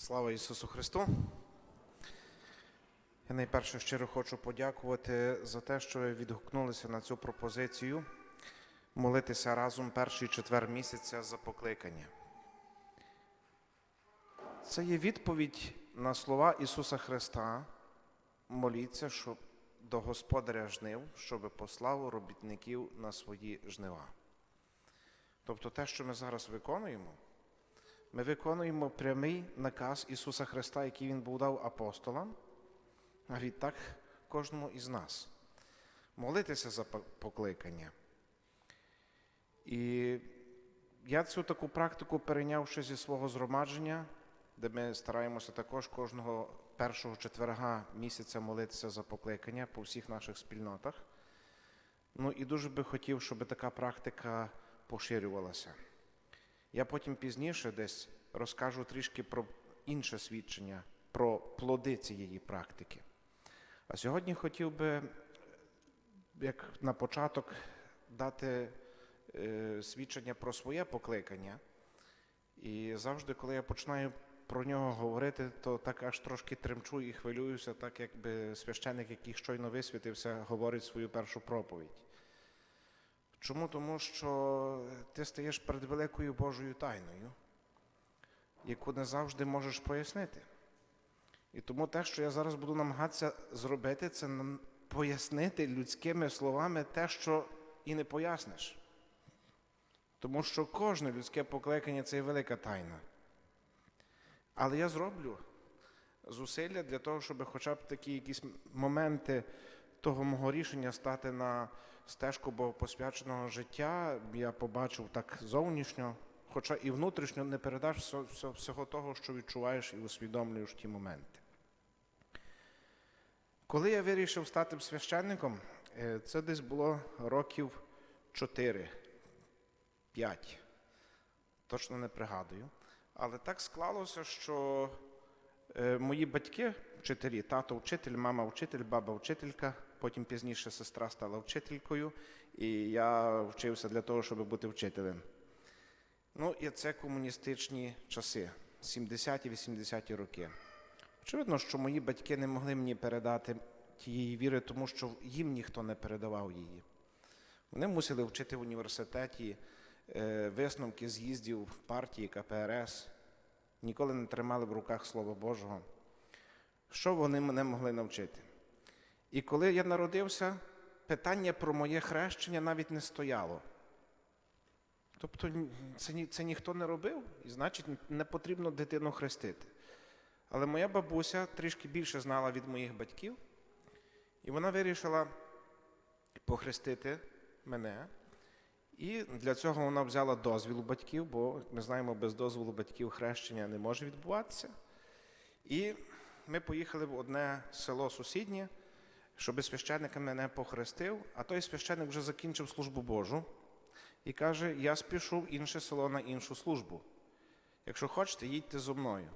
Слава Ісусу Христу! Я найперше щиро хочу подякувати за те, що ви відгукнулися на цю пропозицію молитися разом перший четвер місяця за покликання. Це є відповідь на слова Ісуса Христа. Моліться, щоб до Господаря жнив, щоб послав робітників на свої жнива. Тобто те, що ми зараз виконуємо, ми виконуємо прямий наказ Ісуса Христа, який Він був дав апостолам, а відтак кожному із нас. Молитися за покликання. І я цю таку практику перейняв ще зі свого згромадження, де ми стараємося також кожного першого четверга місяця молитися за покликання по всіх наших спільнотах. Ну і дуже би хотів, щоб така практика поширювалася. Я потім пізніше десь розкажу трішки про інше свідчення, про плоди цієї практики. А сьогодні хотів би, як на початок, дати е, свідчення про своє покликання. І завжди, коли я починаю про нього говорити, то так аж трошки тремчу і хвилююся, так якби священик, який щойно висвітився, говорить свою першу проповідь. Чому? Тому що ти стаєш перед великою Божою тайною, яку не завжди можеш пояснити. І тому те, що я зараз буду намагатися зробити, це пояснити людськими словами те, що і не поясниш. Тому що кожне людське покликання це є велика тайна. Але я зроблю зусилля для того, щоб хоча б такі якісь моменти того мого рішення стати на стежку богопосвяченого життя, я побачив так зовнішньо, хоча і внутрішньо не передаш всього, того, що відчуваєш і усвідомлюєш ті моменти. Коли я вирішив стати священником, е, це десь було років 4, 5. Точно не пригадую. Але так склалося, що е, мої батьки, вчителі, тато вчитель, мама вчитель, баба вчителька, потім пізніше сестра стала вчителькою, і я вчився для того, щоб бути вчителем. Ну, і це комуністичні часи, 70-ті, 80-ті роки. Очевидно, що мої батьки не могли мені передати тієї віри, тому що їм ніхто не передавав її. Вони мусили вчити в університеті е, висновки з'їздів партії КПРС, ніколи не тримали в руках Слова Божого. Що вони мене могли навчити? І коли я народився, питання про моє хрещення навіть не стояло. Тобто це, ні- це ніхто не робив, і значить не потрібно дитину хрестити. Але моя бабуся трішки більше знала від моїх батьків, і вона вирішила похрестити мене. І для цього вона взяла дозвіл у батьків, бо ми знаємо, без дозволу батьків хрещення не може відбуватися. І ми поїхали в одне село сусіднє, щоб священник мене похрестив, а той священник вже закінчив службу Божу і каже: Я спішу в інше село на іншу службу. Якщо хочете, їдьте зо мною.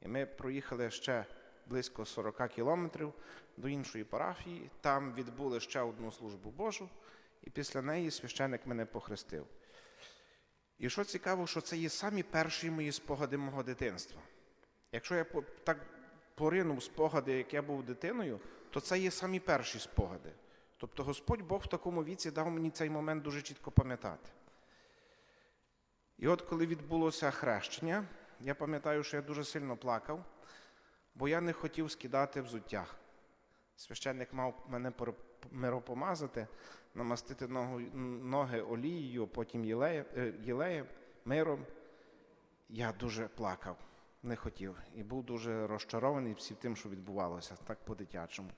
І ми проїхали ще близько 40 кілометрів до іншої парафії, там відбули ще одну службу Божу, і після неї священик мене похрестив. І що цікаво, що це є самі перші мої спогади мого дитинства. Якщо я так поринув спогади, як я був дитиною, то це є самі перші спогади. Тобто Господь Бог в такому віці дав мені цей момент дуже чітко пам'ятати. І от коли відбулося хрещення, я пам'ятаю, що я дуже сильно плакав, бо я не хотів скидати взуття. Священник мав мене миропомазати, намастити ноги олією, потім е, єлеєм, миром. Я дуже плакав, не хотів. І був дуже розчарований всім тим, що відбувалося, так по-дитячому.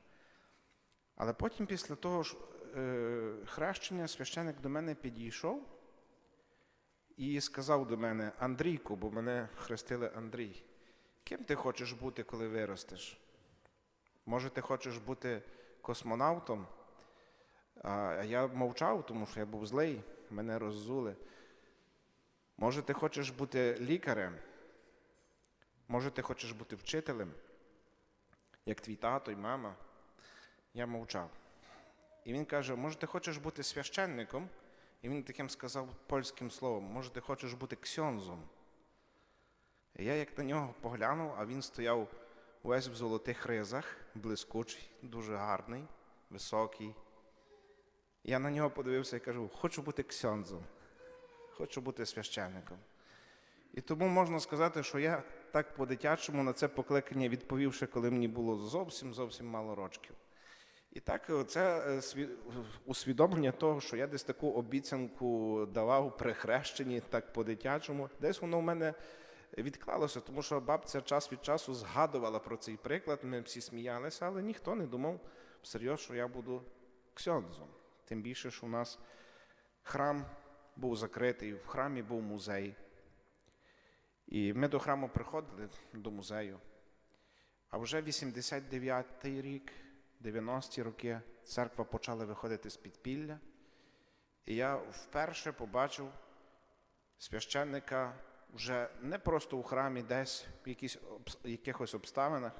Але потім, після того ж е, хрещення, священик до мене підійшов і сказав до мене: Андрійку, бо мене хрестили Андрій, ким ти хочеш бути, коли виростеш? Може, ти хочеш бути космонавтом? А я мовчав, тому що я був злий, мене роззули. Може, ти хочеш бути лікарем? Може, ти хочеш бути вчителем, як твій тато і мама? Я мовчав. І він каже: може, ти хочеш бути священником? І він таким сказав польським словом, може, ти хочеш бути ксьонзом? І я як на нього поглянув, а він стояв увесь в золотих ризах, блискучий, дуже гарний, високий. Я на нього подивився і кажу: хочу бути ксьондзом, хочу бути священником. І тому можна сказати, що я так по-дитячому на це покликання відповів, ще коли мені було зовсім зовсім мало рочків. І так це е, усвідомлення того, що я десь таку обіцянку давав при хрещенні, так по-дитячому, десь воно в мене відклалося, тому що бабця час від часу згадувала про цей приклад, ми всі сміялися, але ніхто не думав всерйоз, що я буду ксьондзом. Тим більше, що у нас храм був закритий, в храмі був музей. І ми до храму приходили до музею. А вже 89-й рік, 90-ті роки, церква почала виходити з підпілля. І я вперше побачив священника вже не просто у храмі, десь в якісь, якихось обставинах,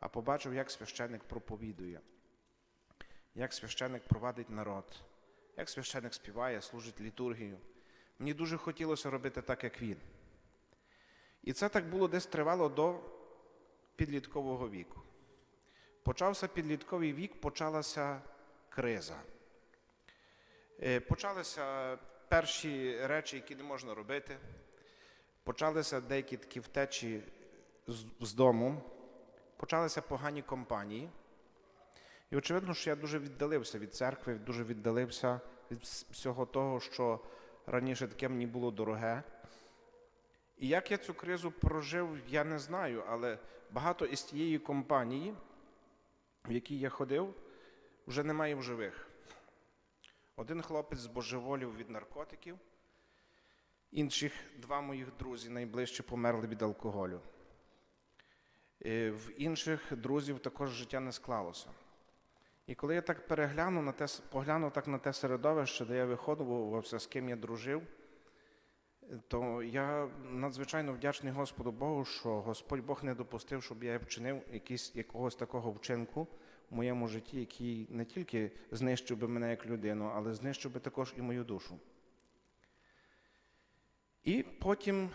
а побачив, як священник проповідує, як священник провадить народ, як священник співає, служить літургію. Мені дуже хотілося робити так, як він. І це так було десь тривало до підліткового віку. Почався підлітковий вік, почалася криза. Е, Почалися перші речі, які не можна робити. Почалися деякі такі втечі з, дому, почалися погані компанії. І очевидно, що я дуже віддалився від церкви, дуже віддалився від всього того, що раніше таке мені було дороге. І як я цю кризу прожив, я не знаю, але багато із тієї компанії, в якій я ходив, вже немає в живих. Один хлопець збожеволів від наркотиків, інших два моїх друзі найближче померли від алкоголю. Е, В інших друзів також життя не склалося. І коли я так переглянув на те, поглянув так на те середовище, де я виходувався, з ким я дружив, то я надзвичайно вдячний Господу Богу, що Господь Бог не допустив, щоб я вчинив якийсь, якогось такого вчинку в моєму житті, який не тільки знищив би мене як людину, але знищив би також і мою душу. І потім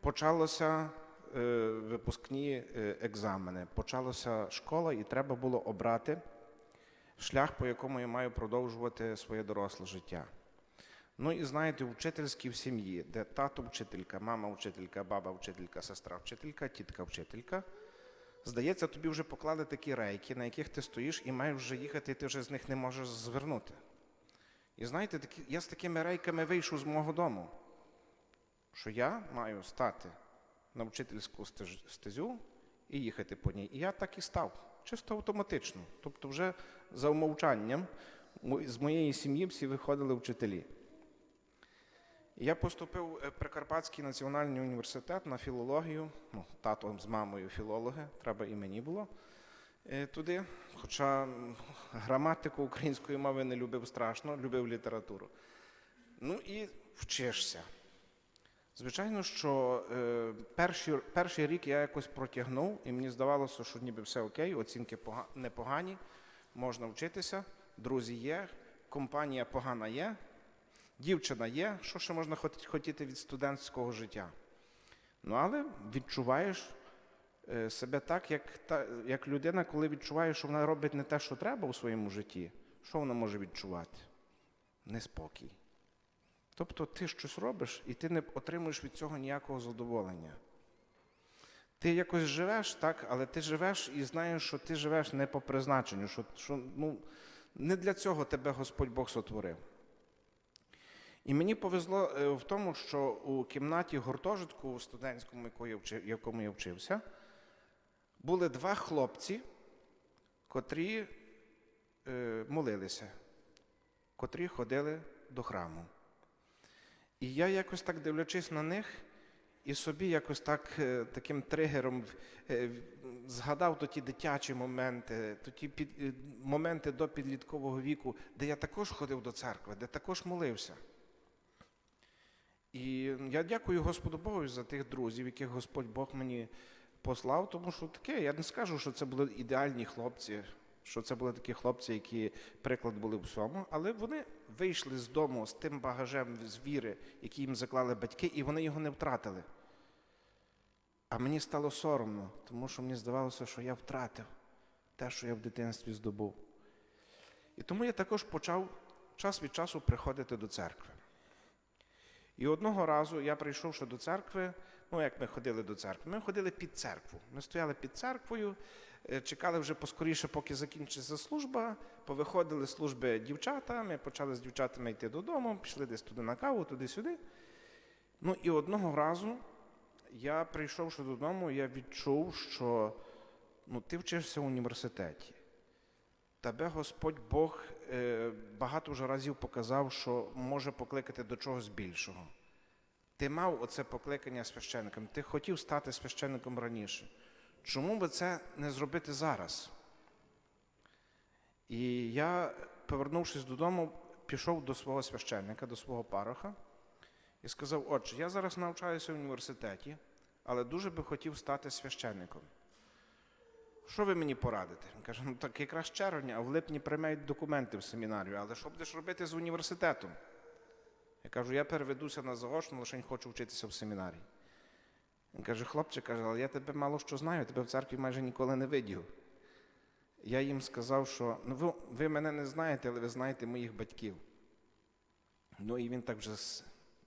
почалося е, випускні е, екзамени, почалася школа, і треба було обрати шлях, по якому я маю продовжувати своє доросле життя. Ну і знаєте, вчительські в сім'ї, де тато вчителька, мама вчителька, баба вчителька, сестра вчителька, тітка вчителька. Здається, тобі вже поклали такі рейки, на яких ти стоїш і маєш вже їхати, і ти вже з них не можеш звернути. І знаєте, я з такими рейками вийшов з мого дому, що я маю стати на вчительську стезю і їхати по ній. І я так і став, чисто автоматично. Тобто, вже за умовчанням з моєї сім'ї всі виходили вчителі. Я поступив в Прикарпатський національний університет на філологію. Ну, тато з мамою філологи, треба і мені було е, туди. Хоча граматику української мови не любив страшно, любив літературу. Ну і вчишся. Звичайно, що е, перший, перший рік я якось протягнув, і мені здавалося, що ніби все окей, оцінки пога- непогані, можна вчитися, друзі є, компанія погана є, дівчина є, що ще можна хотіти від студентського життя. Ну, але відчуваєш е, себе так, як, та, як людина, коли відчуває, що вона робить не те, що треба у своєму житті, що вона може відчувати? Неспокій. Тобто ти щось робиш, і ти не отримуєш від цього ніякого задоволення. Ти якось живеш, так, але ти живеш і знаєш, що ти живеш не по призначенню, що, що ну, не для цього тебе Господь Бог сотворив. І мені повезло е, в тому, що у кімнаті гуртожитку студентському, якому я вчився, були два хлопці, котрі е, молилися, котрі ходили до храму. І я якось так дивлячись на них, і собі якось так е, таким тригером згадав то ті дитячі моменти, то ті під, моменти до підліткового віку, де я також ходив до церкви, де також молився. І я дякую Господу Богу за тих друзів, яких Господь Бог мені послав, тому що таке, я не скажу, що це були ідеальні хлопці, що це були такі хлопці, які приклад були в всьому, але вони вийшли з дому з тим багажем з віри, який їм заклали батьки, і вони його не втратили. А мені стало соромно, тому що мені здавалося, що я втратив те, що я в дитинстві здобув. І тому я також почав час від часу приходити до церкви. І одного разу я прийшовши до церкви, ну як ми ходили до церкви, ми ходили під церкву. Ми стояли під церквою, е, чекали вже поскоріше, поки закінчиться служба. Повиходили служби дівчата, ми почали з дівчатами йти додому, пішли десь туди на каву, туди-сюди. Ну і одного разу я прийшовши додому, я відчув, що ну, ти вчишся в університеті. Тебе Господь Бог багато вже разів показав, що може покликати до чогось більшого. Ти мав оце покликання священником, ти хотів стати священником раніше. Чому би це не зробити зараз? І я, повернувшись додому, пішов до свого священника, до свого пароха і сказав: Отже, я зараз навчаюся в університеті, але дуже би хотів стати священником. Що ви мені порадите? Він каже, ну так якраз червня, а в липні приймають документи в семінарію, але що будеш робити з університетом? Я кажу, я переведуся на заочно, лише хочу вчитися в семінарії. Він каже, хлопче, каже, але я тебе мало що знаю, тебе в церкві майже ніколи не видів. Я їм сказав, що ну, ви, ви мене не знаєте, але ви знаєте моїх батьків. Ну і він так вже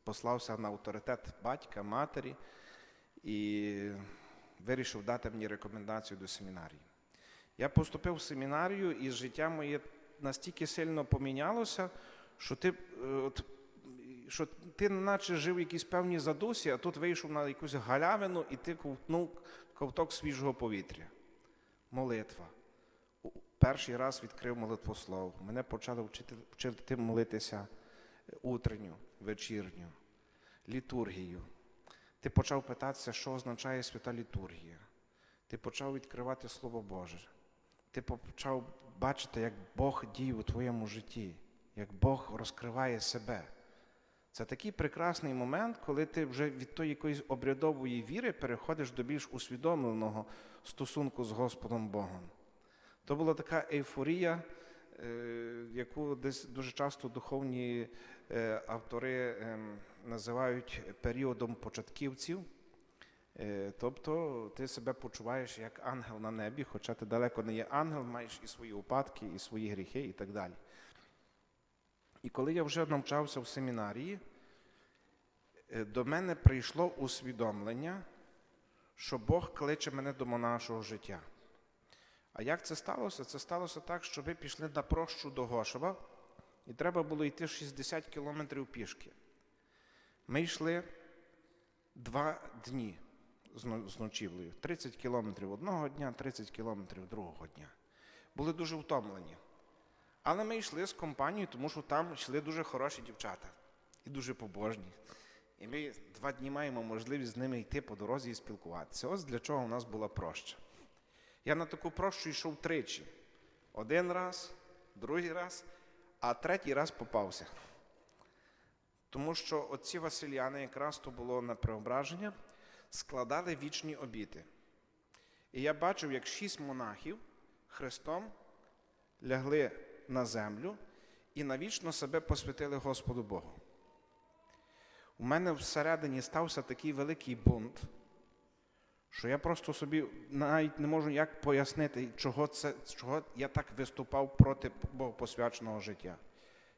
послався на авторитет батька, матері і вирішив дати мені рекомендацію до семінарії. Я поступив в семінарію, і життя моє настільки сильно помінялося, що ти, е, от, що ти наче жив в якійсь певній задусі, а тут вийшов на якусь галявину і ти ковтнув ковток свіжого повітря. Молитва. Перший раз відкрив молитву слово. Мене почали вчити, вчити молитися утренню, вечірню, літургію. Ти почав питатися, що означає свята літургія. Ти почав відкривати Слово Боже. Ти почав бачити, як Бог діє у твоєму житті, як Бог розкриває себе. Це такий прекрасний момент, коли ти вже від тої якоїсь обрядової віри переходиш до більш усвідомленого стосунку з Господом Богом. То була така ейфорія, е, яку десь дуже часто духовні е, автори ем, називають періодом початківців. Е, Тобто ти себе почуваєш як ангел на небі, хоча ти далеко не є ангел, маєш і свої упадки, і свої гріхи, і так далі. І коли я вже навчався в семінарії, е, до мене прийшло усвідомлення, що Бог кличе мене до монашого життя. А як це сталося? Це сталося так, що ви пішли на прощу до Гошева, і треба було йти 60 кілометрів пішки. Ми йшли два дні з ночівлею. 30 кілометрів одного дня, 30 кілометрів другого дня. Були дуже втомлені. Але ми йшли з компанією, тому що там йшли дуже хороші дівчата і дуже побожні. І ми два дні маємо можливість з ними йти по дорозі і спілкуватися. Ось для чого у нас була проща. Я на таку прощу йшов тричі. Один раз, другий раз, а третій раз попався. Тому що оці Васильяни, якраз то було на преображення, складали вічні обіти. І я бачив, як шість монахів хрестом лягли на землю і навічно себе посвятили Господу Богу. У мене всередині стався такий великий бунт, що я просто собі навіть не можу як пояснити, чого, це, чого я так виступав проти богопосвяченого життя.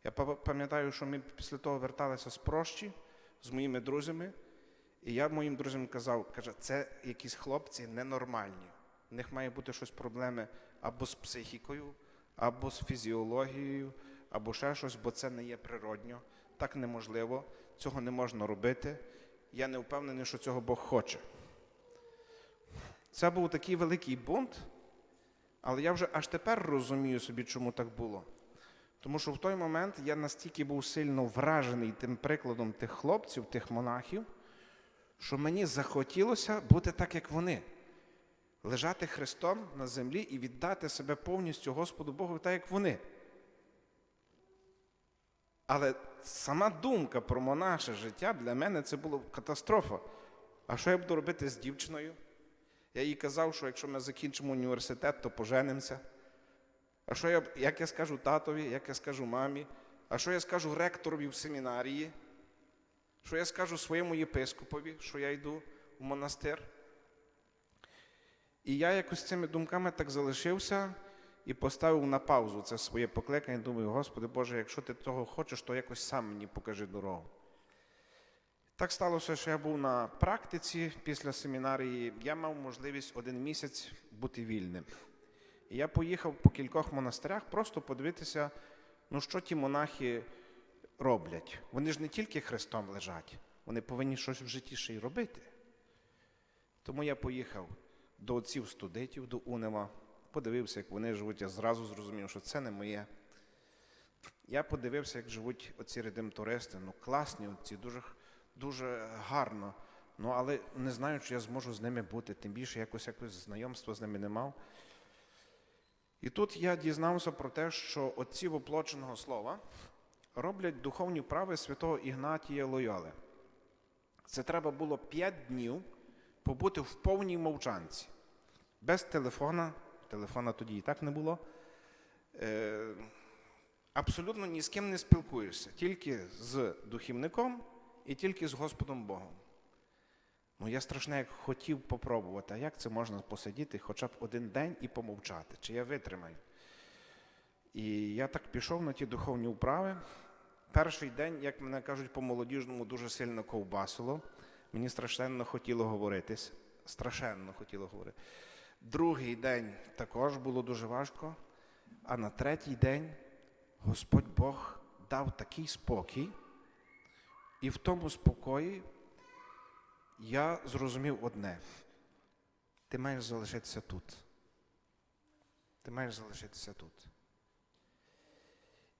Я пам'ятаю, що ми після того верталися з прощі з моїми друзями, і я моїм друзям казав, каже, це якісь хлопці ненормальні. В них має бути щось проблеми або з психікою, або з фізіологією, або ще щось, бо це не є природньо. Так неможливо, цього не можна робити. Я не впевнений, що цього Бог хоче. Це був такий великий бунт, але я вже аж тепер розумію собі, чому так було. Тому що в той момент я настільки був сильно вражений тим прикладом тих хлопців, тих монахів, що мені захотілося бути так, як вони. Лежати Христом на землі і віддати себе повністю Господу Богу, так як вони. Але сама думка про монаше життя для мене це була катастрофа. А що я буду робити з дівчиною? Я їй казав, що якщо ми закінчимо університет, то поженимося. А що я, як я скажу татові, як я скажу мамі, а що я скажу ректорові в семінарії, що я скажу своєму єпископові, що я йду в монастир. І я якось цими думками так залишився і поставив на паузу це своє покликання. Думаю, Господи Боже, якщо ти того хочеш, то якось сам мені покажи дорогу. Так сталося, що я був на практиці після семінарії. Я мав можливість один місяць бути вільним. І я поїхав по кількох монастирях просто подивитися, ну що ті монахи роблять. Вони ж не тільки Христом лежать, вони повинні щось в житті ще й робити. Тому я поїхав до отців студентів, до Унема, подивився, як вони живуть. Я зразу зрозумів, що це не моє. Я подивився, як живуть оці редемтористи. Ну, класні, отці, дуже, дуже гарно. Ну, але не знаю, чи я зможу з ними бути, тим більше якось якось знайомства з ними не мав. І тут я дізнався про те, що отці воплоченого слова роблять духовні вправи святого Ігнатія Лойоли. Це треба було 5 днів побути в повній мовчанці. Без телефона, телефона тоді і так не було. Е, абсолютно ні з ким не спілкуєшся, тільки з духівником і тільки з Господом Богом. Ну, я страшно як хотів попробувати, а як це можна посидіти хоча б один день і помовчати, чи я витримаю. І я так пішов на ті духовні вправи. Перший день, як мене кажуть, по-молодіжному дуже сильно ковбасило. Мені страшенно хотіло говоритись. Страшенно хотіло говорити. Другий день також було дуже важко. А на третій день Господь Бог дав такий спокій, і в тому спокої я зрозумів одне: ти маєш залишитися тут. Ти маєш залишитися тут.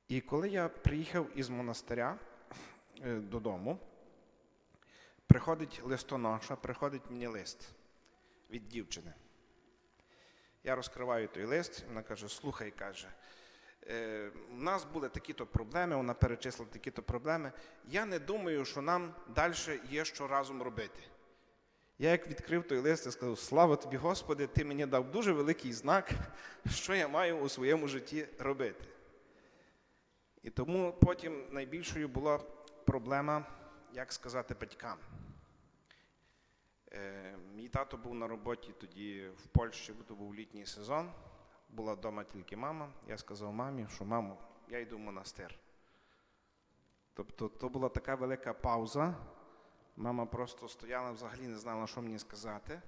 І коли я приїхав із монастиря е, додому, приходить листоноша, приходить мені лист від дівчини. Я розкриваю той лист, вона каже: слухай, каже, е, у нас були такі-то проблеми, вона перечислила такі-то проблеми. Я не думаю, що нам далі є що разом робити. Я як відкрив той лист і сказав, слава тобі, Господи, ти мені дав дуже великий знак, що я маю у своєму житті робити. І тому потім найбільшою була проблема, як сказати батькам. Е, мій тато був на роботі тоді в Польщі, то був літній сезон. Була вдома тільки мама. Я сказав мамі, що мамо, я йду в монастир. Тобто то була така велика пауза. Мама просто стояла, взагалі не знала, що мені сказати.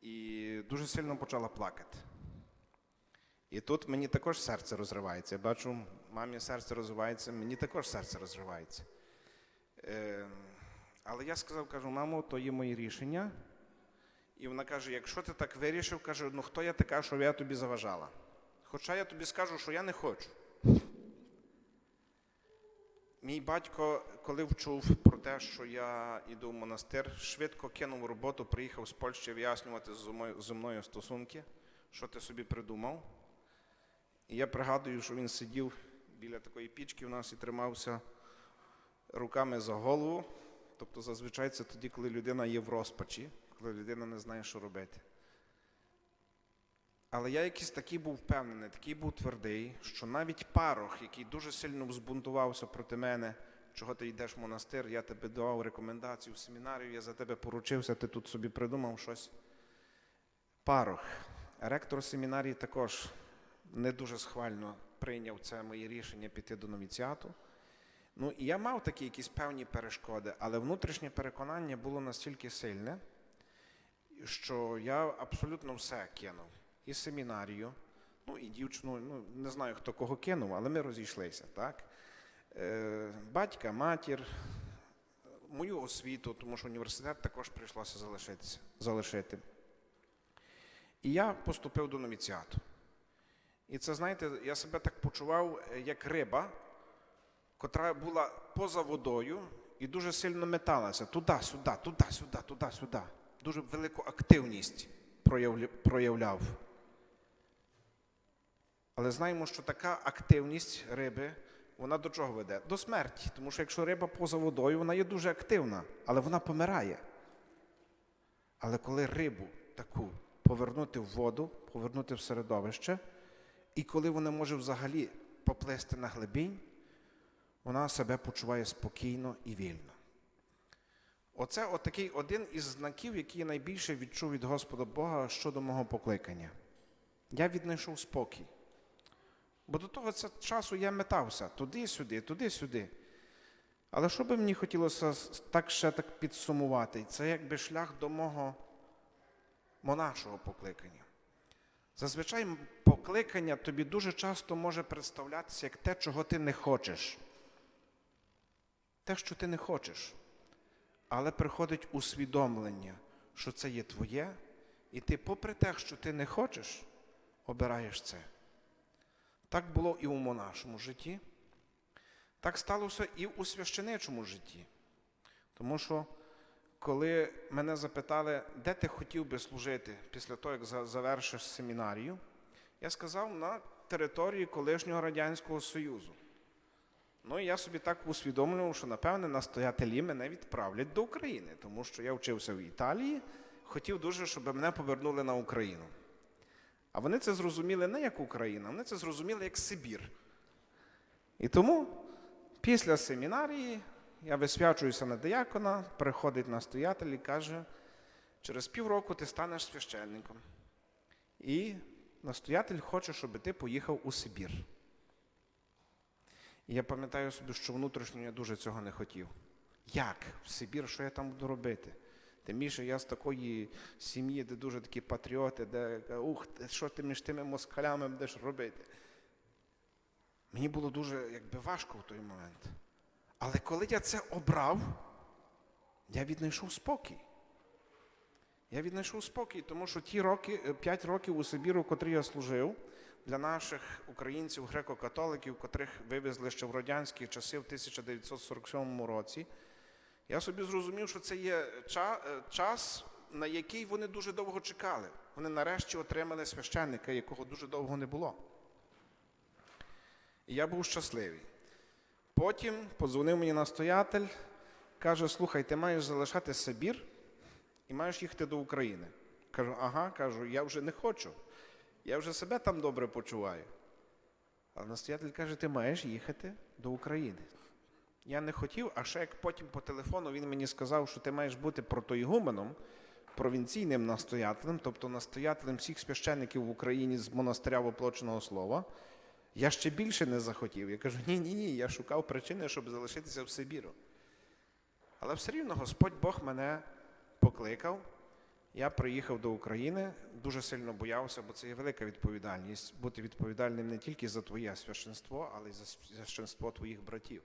І дуже сильно почала плакати. І тут мені також серце розривається. Я бачу, мамі серце розривається, мені також серце розривається. Е, але я сказав, кажу, мамо, то є моє рішення. І вона каже: якщо ти так вирішив, каже, ну хто я така, щоб я тобі заважала? Хоча я тобі скажу, що я не хочу. Мій батько, коли вчув про те, що я йду в монастир, швидко кинув роботу, приїхав з Польщі вияснювати зі мною, стосунки, що ти собі придумав. І я пригадую, що він сидів біля такої пічки в нас і тримався руками за голову. Тобто, зазвичай це тоді, коли людина є в розпачі, коли людина не знає, що робити. Але я якийсь такий був впевнений, такий був твердий, що навіть парох, який дуже сильно взбунтувався проти мене, чого ти йдеш в монастир, я тебе давав рекомендацію в семінарію, я за тебе поручився, ти тут собі придумав щось. Парох. Ректор семінарії також не дуже схвально прийняв це моє рішення піти до новіціату. Ну, і я мав такі якісь певні перешкоди, але внутрішнє переконання було настільки сильне, що я абсолютно все кинув. І семінарію, ну і дівчину, ну не знаю, хто кого кинув, але ми розійшлися, так? Е, батька, матір, мою освіту, тому що університет також прийшлося залишитися, залишити. І я поступив до новіціату. І це, знаєте, я себе так почував, е, як риба, котра була поза водою і дуже сильно металася туди-сюди, туди-сюди, туди-сюди. Дуже велику активність проявля- проявляв. Але знаємо, що така активність риби, вона до чого веде? До смерті. Тому що якщо риба поза водою, вона є дуже активна, але вона помирає. Але коли рибу таку повернути в воду, повернути в середовище, і коли вона може взагалі поплисти на глибінь, вона себе почуває спокійно і вільно. Оце от такий один із знаків, який я найбільше відчув від Господа Бога щодо мого покликання. Я віднайшов спокій. Бо до того часу я метався туди-сюди, туди-сюди. Але що би мені хотілося так ще так підсумувати? Це якби шлях до мого монашого покликання. Зазвичай покликання тобі дуже часто може представлятися як те, чого ти не хочеш. Те, що ти не хочеш. Але приходить усвідомлення, що це є твоє, і ти, попри те, що ти не хочеш, обираєш це. Так було і у монашому житті. Так сталося і у священичому житті. Тому що, коли мене запитали, де ти хотів би служити після того, як за- завершиш семінарію, я сказав на території колишнього Радянського Союзу. Ну і я собі так усвідомлював, що напевне настоятелі мене відправлять до України, тому що я вчився в Італії, хотів дуже, щоб мене повернули на Україну. А вони це зрозуміли не як Україна, вони це зрозуміли як Сибір. І тому після семінарії я висвячуюся на диякона, приходить настоятель і каже, через півроку ти станеш священником. І настоятель хоче, щоб ти поїхав у Сибір. І я пам'ятаю собі, що внутрішньо я дуже цього не хотів. Як? В Сибір, що я там буду робити? Тим більше я з такої сім'ї, де дуже такі патріоти, де ух, що ти між тими москалями будеш робити? Мені було дуже якби, важко в той момент. Але коли я це обрав, я віднайшов спокій. Я віднайшов спокій, тому що ті роки, 5 років у Сибіру, котрі я служив, для наших українців, греко-католиків, котрих вивезли ще в радянські часи в 1947 році, я собі зрозумів, що це є е, час, на який вони дуже довго чекали. Вони нарешті отримали священника, якого дуже довго не було. І я був щасливий. Потім подзвонив мені настоятель, каже: слухай, ти маєш залишати Сибір і маєш їхати до України. Кажу, ага, кажу, я вже не хочу. Я вже себе там добре почуваю. Але настоятель каже, ти маєш їхати до України. Я не хотів, а ще як потім по телефону він мені сказав, що ти маєш бути протоігуменом, провінційним настоятелем, тобто настоятелем всіх священників в Україні з монастиря воплоченого слова. Я ще більше не захотів. Я кажу, ні, ні, ні, я шукав причини, щоб залишитися в Сибіру. Але все рівно Господь Бог мене покликав. Я приїхав до України, дуже сильно боявся, бо це є велика відповідальність бути відповідальним не тільки за твоє священство, але й за священство твоїх братів.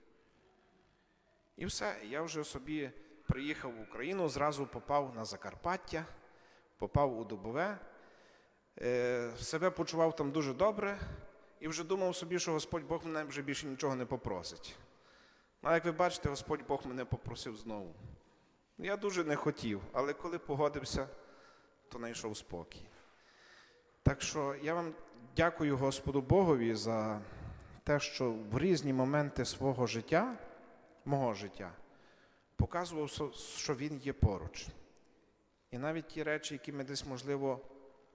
І все, я вже собі приїхав в Україну, зразу попав на Закарпаття, попав у Дубове, е, себе почував там дуже добре і вже думав собі, що Господь Бог мене вже більше нічого не попросить. А як ви бачите, Господь Бог мене попросив знову. Я дуже не хотів, але коли погодився, то знайшов спокій. Так що я вам дякую Господу Богові за те, що в різні моменти свого життя, мого життя, показував, що- Він є поруч. І навіть ті речі, які ми десь, можливо,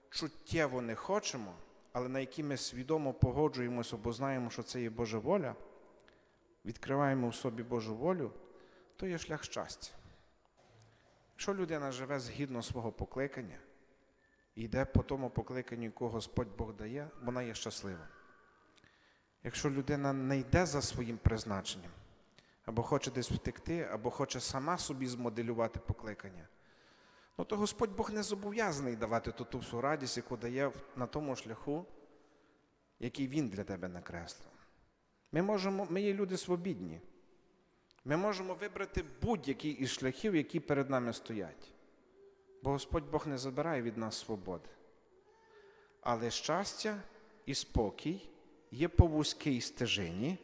чуттєво не хочемо, але на які ми свідомо погоджуємося, бо знаємо, що це є Божа воля, відкриваємо в собі Божу волю, то є шлях щастя. Якщо людина живе згідно свого покликання і йде по тому покликанню, яке Господь Бог дає, вона є щаслива. Якщо людина не йде за своїм призначенням, або хоче десь втекти, або хоче сама собі змоделювати покликання, ну то Господь Бог не зобов'язаний давати ту, ту всю радість, яку дає на тому шляху, який Він для тебе накреслив. Ми, можемо, ми є люди свобідні. Ми можемо вибрати будь-який із шляхів, які перед нами стоять. Бо Господь Бог не забирає від нас свободи. Але щастя і спокій є по вузькій стежині,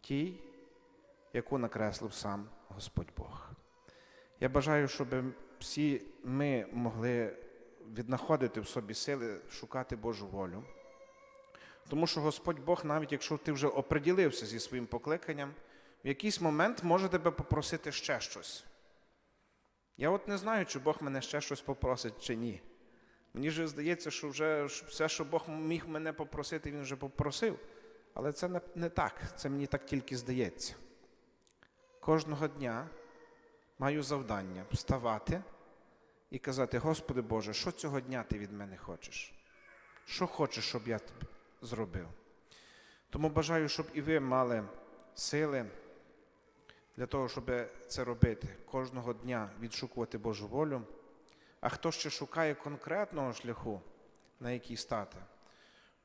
тій, яку накреслив сам Господь Бог. Я бажаю, щоб всі ми могли віднаходити в собі сили шукати Божу волю. Тому що Господь Бог, навіть якщо ти вже оприділився зі своїм покликанням, в якийсь момент може тебе попросити ще щось. Я от не знаю, чи Бог мене ще щось попросить, чи ні. Мені ж здається, що вже все, що Бог міг мене попросити, Він вже попросив. Але це не, так, це мені так тільки здається. Кожного дня маю завдання вставати і казати: Господи Боже, що цього дня ти від мене хочеш? Що хочеш, щоб я зробив? Тому бажаю, щоб і ви мали сили для того, щоб це робити, кожного дня відшукувати Божу волю. А хто ще шукає конкретного шляху, на який стати,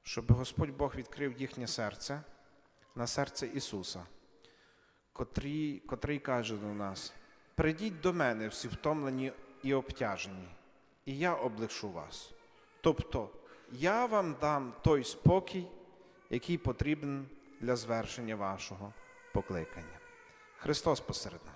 щоб Господь Бог відкрив їхнє серце на серце Ісуса, котрий, котрий каже до нас: придіть до мене всі втомлені і обтяжені, і я облегшу вас. Тобто я вам дам той спокій, який потрібен для звершення вашого покликання. Христос посеред нас.